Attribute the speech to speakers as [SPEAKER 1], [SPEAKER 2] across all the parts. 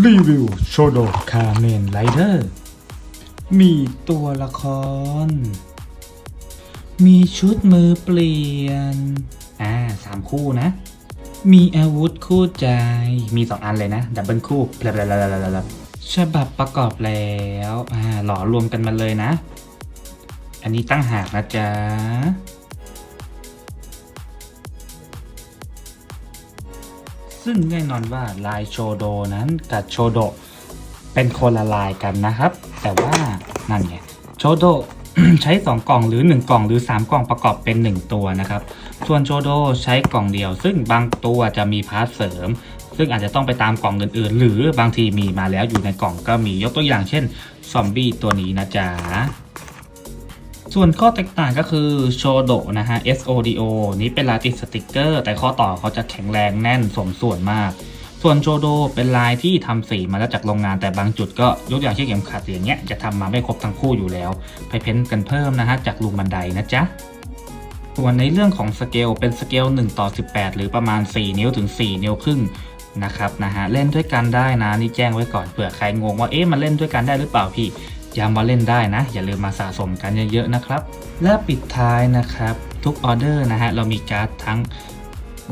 [SPEAKER 1] รีวิวโชโดคาเมนไรเดอร์ มีตัวละคร มีชุดมือเปลี่ยน อ่าสามคู่นะ มีอาวุธคู่ใจ มีสองอันเลยนะ ดับเบิลคู่บลาบลาบลาบลาฉบับประกอบแล้ว อ่า หล่อรวมกันมาเลยนะ อันนี้ตั้งหากนะจ๊ะ ซึ่งแน่นอนว่าลายโชโดนั้นกับโชโดเป็นคนละลายกันนะครับ แต่ว่านั่นไงโชโดใช้ 2 กล่องหรือ 1 กล่องหรือ 3 กล่องประกอบเป็น 1 ตัวนะครับ ส่วนโชโดใช้กล่องเดียว ซึ่งบางตัวจะมีพาร์ทเสริม ซึ่งอาจจะต้องไปตามกล่องอื่นๆ หรือบางทีมีมาแล้วอยู่ในกล่องก็มียกตัวอย่างเช่นซอมบี้ตัวนี้นะจ๊ะ ส่วนข้อแตกต่างก็คือโชโดนะฮะ SODO นี้เป็นลายติดสติกเกอร์ แต่ข้อต่อเขาจะแข็งแรงแน่นสมส่วนมาก ส่วนโชโดเป็นลายที่ทำสีมาแล้วจากโรงงานแต่บางจุดก็ยกอย่างเช่นเข็มขัดอย่างเงี้ยจะทำมาไม่ครบทั้งคู่อยู่แล้ว ไปเพ้นท์กันเพิ่มนะฮะจากลูมบันไดนะจ๊ะส่วนในเรื่องของสเกลเป็นสเกล1ต่อ18 หรือประมาณ 4 นิ้วถึง 4 นิ้วครึ่งนะครับนะฮะเล่นด้วยกันได้นะนี่แจ้งไว้ก่อนเผื่อใครงงว่าเอ๊ะมันเล่นด้วยกันได้หรือเปล่าพี่ ย้ำว่าเล่นได้นะ อย่าลืมมาสะสมกันเยอะๆนะครับ และปิดท้ายนะครับ ทุกออเดอร์นะฮะเรามีการ์ดทั้ง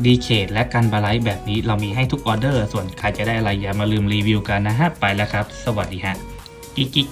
[SPEAKER 1] ดีเคทและการบาไลท์แบบนี้เรามีให้ทุกออเดอร์ ส่วนใครจะได้อะไรอย่ามาลืมรีวิวกันนะฮะ ไปแล้วครับ สวัสดีฮะกิ๊กกิ๊ก